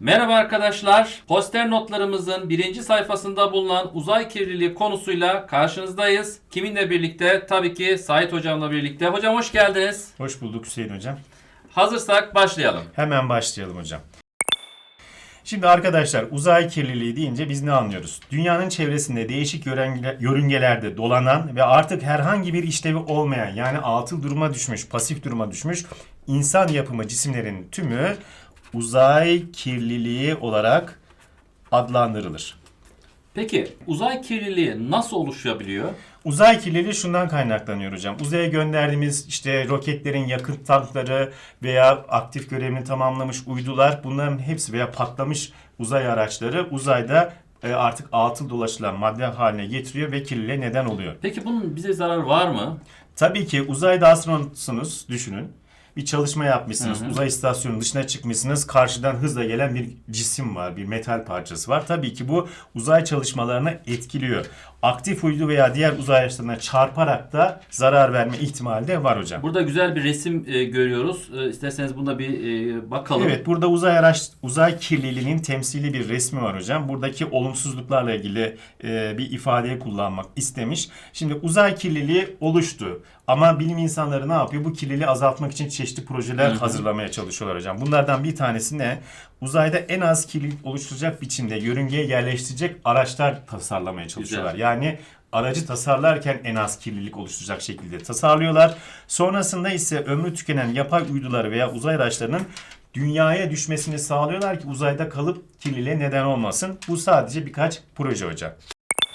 Merhaba arkadaşlar. Poster notlarımızın birinci sayfasında bulunan uzay kirliliği konusuyla karşınızdayız. Kiminle birlikte? Tabii ki Sait Hocam'la birlikte. Hocam hoş geldiniz. Hoş bulduk Hüseyin Hocam. Hazırsak başlayalım. Hemen başlayalım hocam. Şimdi arkadaşlar uzay kirliliği deyince biz ne anlıyoruz? Dünyanın çevresinde değişik yörüngelerde dolanan ve artık herhangi bir işlevi olmayan yani atıl duruma düşmüş, pasif duruma düşmüş insan yapımı cisimlerin tümü uzay kirliliği olarak adlandırılır. Peki uzay kirliliği nasıl oluşabiliyor? Uzay kirliliği şundan kaynaklanıyor hocam. Uzaya gönderdiğimiz işte roketlerin yakıt tankları veya aktif görevini tamamlamış uydular bunların hepsi veya patlamış uzay araçları uzayda e, artık atıl dolaşılan madde haline getiriyor ve kirliliğe neden oluyor. Peki bunun bize zararı var mı? Tabii ki uzayda astronotsunuz düşünün. Bir çalışma yapmışsınız. Hı hı. Uzay istasyonunun dışına çıkmışsınız. Karşıdan hızla gelen bir cisim var. Bir metal parçası var. Tabii ki bu uzay çalışmalarını etkiliyor. Aktif uydu veya diğer uzay araçlarına çarparak da zarar verme ihtimali de var hocam. Burada güzel bir resim e, görüyoruz. E, isterseniz bunda bir e, bakalım. Evet burada uzay araç uzay kirliliğinin temsili bir resmi var hocam. Buradaki olumsuzluklarla ilgili e, bir ifadeyi kullanmak istemiş. Şimdi uzay kirliliği oluştu. Ama bilim insanları ne yapıyor? Bu kirliliği azaltmak için çeşitli projeler Hı hı. hazırlamaya çalışıyorlar hocam. Bunlardan bir tanesi ne? Uzayda en az kirlilik oluşturacak biçimde yörüngeye yerleştirecek araçlar tasarlamaya çalışıyorlar. Yani aracı tasarlarken en az kirlilik oluşturacak şekilde tasarlıyorlar. Sonrasında ise ömrü tükenen yapay uyduları veya uzay araçlarının dünyaya düşmesini sağlıyorlar ki uzayda kalıp kirliliğe neden olmasın. Bu sadece birkaç proje hocam.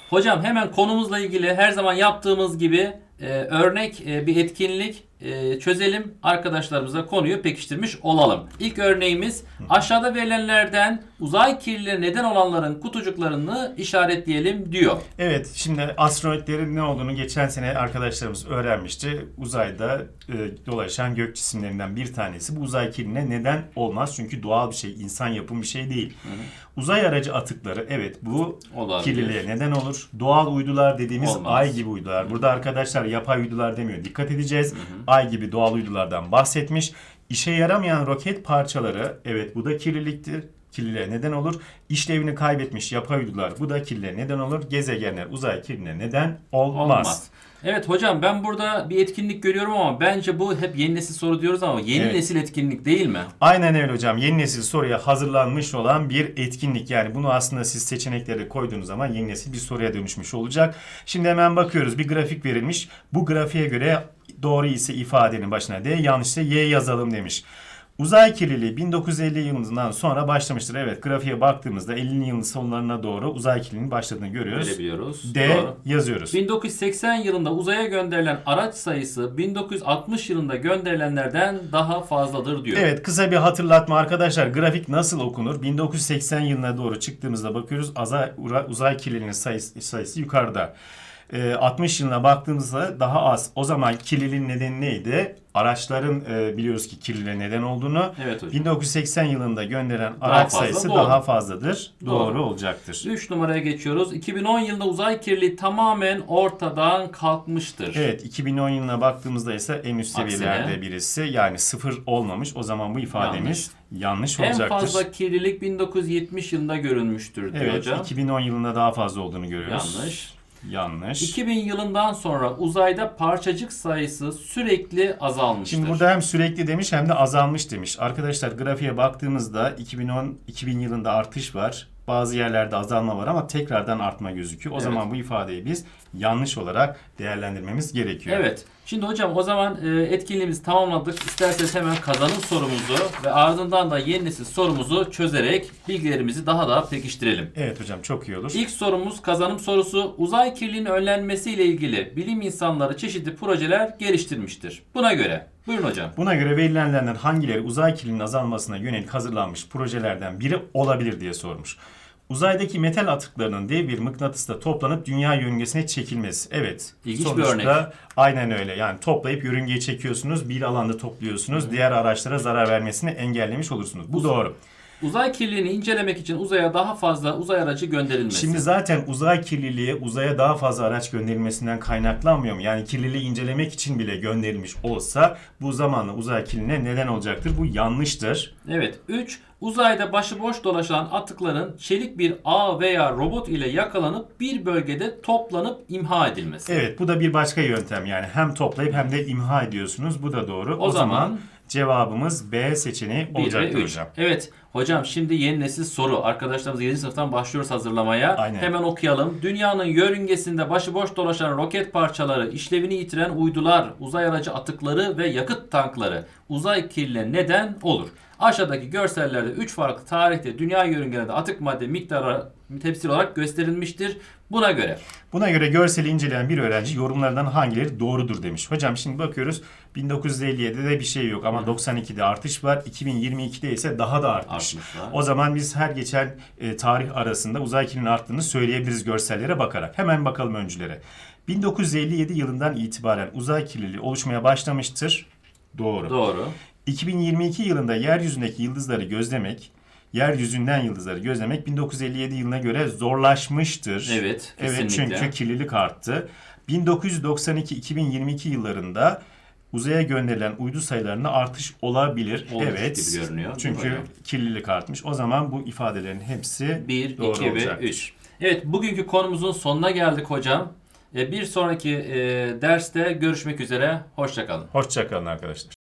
Hocam hemen konumuzla ilgili her zaman yaptığımız gibi e, örnek e, bir etkinlik e, çözelim. Arkadaşlarımıza konuyu pekiştirmiş olalım. İlk örneğimiz aşağıda verilenlerden uzay kirliliğine neden olanların kutucuklarını işaretleyelim diyor. Evet şimdi astronotlerin ne olduğunu geçen sene arkadaşlarımız öğrenmişti. Uzayda e, dolaşan gök cisimlerinden bir tanesi. Bu uzay kirliliğine neden olmaz. Çünkü doğal bir şey, insan yapımı bir şey değil. Uzay aracı atıkları evet bu Olabilir. kirliliğe neden olur. Doğal uydular dediğimiz Olmaz. ay gibi uydular. Burada arkadaşlar yapay uydular demiyor. Dikkat edeceğiz. Ay gibi doğal uydulardan bahsetmiş. İşe yaramayan roket parçaları evet bu da kirliliktir. Kirliliğe neden olur. İşlevini kaybetmiş yapay uydular bu da kirliliğe neden olur. Gezegenler uzay kirliliğine neden olmaz. Olmaz. Evet hocam ben burada bir etkinlik görüyorum ama bence bu hep yeni nesil soru diyoruz ama yeni Evet. nesil etkinlik değil mi? Aynen öyle hocam. Yeni nesil soruya hazırlanmış olan bir etkinlik. Yani bunu aslında siz seçenekleri koyduğunuz zaman yeni nesil bir soruya dönüşmüş olacak. Şimdi hemen bakıyoruz. Bir grafik verilmiş. Bu grafiğe göre doğru ise ifadenin başına D, yanlışsa Y yazalım demiş. Uzay kirliliği 1950 yılından sonra başlamıştır. Evet grafiğe baktığımızda 50'li yılın sonlarına doğru uzay kirliliğinin başladığını görüyoruz. Öyle biliyoruz. D Doğru. yazıyoruz. 1980 yılında uzaya gönderilen araç sayısı 1960 yılında gönderilenlerden daha fazladır diyor. Evet kısa bir hatırlatma arkadaşlar. Grafik nasıl okunur? 1980 yılına doğru çıktığımızda bakıyoruz ura- uzay kirliliğinin sayısı, sayısı yukarıda. Ee, 60 yılına baktığımızda daha az. O zaman kirliliğin nedeni neydi? Araçların e, biliyoruz ki kirliliğe neden olduğunu. Evet hocam. 1980 yılında gönderen Daha araç fazla, sayısı doğru. daha fazladır. Doğru. Doğru, olacaktır. 3 numaraya geçiyoruz. 2010 yılında uzay kirliliği tamamen ortadan kalkmıştır. Evet 2010 yılına baktığımızda ise en üst Aksine. seviyelerde birisi. Yani sıfır olmamış. O zaman bu ifademiz yanlış, En olacaktır. fazla kirlilik 1970 yılında görülmüştür diyor Evet, hocam. 2010 yılında daha fazla olduğunu görüyoruz. Yanlış. Yanlış. 2000 yılından sonra uzayda parçacık sayısı sürekli azalmıştır. Şimdi burada hem sürekli demiş hem de azalmış demiş. Arkadaşlar grafiğe baktığımızda 2010 2000 yılında artış var. Bazı yerlerde azalma var ama tekrardan artma gözüküyor. O Evet. zaman bu ifadeyi biz yanlış olarak değerlendirmemiz gerekiyor. Evet. Şimdi hocam o zaman e, etkinliğimizi tamamladık. İsterseniz hemen kazanım sorumuzu ve ardından da yeni nesil sorumuzu çözerek bilgilerimizi daha da pekiştirelim. Evet hocam çok iyi olur. İlk sorumuz kazanım sorusu. Uzay kirliliğinin önlenmesiyle ilgili bilim insanları çeşitli projeler geliştirmiştir. Buna göre. Buyurun hocam. Buna göre verilenlerden hangileri uzay kirliliğinin azalmasına yönelik hazırlanmış projelerden biri olabilir diye sormuş. Uzaydaki metal atıklarının dev bir mıknatısla toplanıp dünya yörüngesine çekilmesi. Evet. İlginç bir sonuçta örnek. Aynen öyle. Yani toplayıp yörüngeye çekiyorsunuz, bir alanda topluyorsunuz. Diğer araçlara zarar vermesini engellemiş olursunuz. Bu doğru. Uzay kirliliğini incelemek için uzaya daha fazla uzay aracı gönderilmesi. Şimdi zaten uzay kirliliği uzaya daha fazla araç gönderilmesinden kaynaklanmıyor mu? Yani kirliliği incelemek için bile gönderilmiş olsa bu zamanla uzay kirliliğine neden olacaktır. Bu yanlıştır. Evet. 3. Uzayda başıboş dolaşan atıkların çelik bir ağ veya robot ile yakalanıp bir bölgede toplanıp imha edilmesi. Evet bu da bir başka yöntem yani hem toplayıp hem de imha ediyorsunuz. Bu da doğru. O O, zaman, zaman cevabımız B seçeneği 1 ve olacaktır 3. hocam. Evet. Hocam şimdi yeni nesil soru. Arkadaşlarımız 7. sınıftan başlıyoruz hazırlamaya. Aynen. Hemen okuyalım. Dünyanın yörüngesinde başıboş dolaşan roket parçaları, işlevini yitiren uydular, uzay aracı atıkları ve yakıt tankları uzay kirliliğine neden olur. Aşağıdaki görsellerde 3 farklı tarihte dünya yörüngelerinde atık madde miktarı tepsil olarak gösterilmiştir. Buna göre Buna göre görseli inceleyen bir öğrenci yorumlardan hangileri doğrudur demiş. Hocam şimdi bakıyoruz 1957'de bir şey yok ama 92'de artış var. 2022'de ise daha da artmış. Artmışlar. O zaman biz her geçen e, tarih arasında uzay kirliliğinin arttığını söyleyebiliriz görsellere bakarak. Hemen bakalım öncülere. 1957 yılından itibaren uzay kirliliği oluşmaya başlamıştır. Doğru. doğru. 2022 yılında yeryüzündeki yıldızları gözlemek, yeryüzünden yıldızları gözlemek 1957 yılına göre zorlaşmıştır. Evet, Evet kesinlikle. çünkü kirlilik arttı. 1992-2022 yıllarında uzaya gönderilen uydu sayılarında artış olabilir. Olmuş evet. gibi görünüyor, Çünkü hocam? kirlilik artmış. O zaman bu ifadelerin hepsi 1, doğru 2 ve olacaktır. 3. Evet bugünkü konumuzun sonuna geldik hocam. E, Bir sonraki e, derste görüşmek üzere. Hoşçakalın. Hoşçakalın arkadaşlar.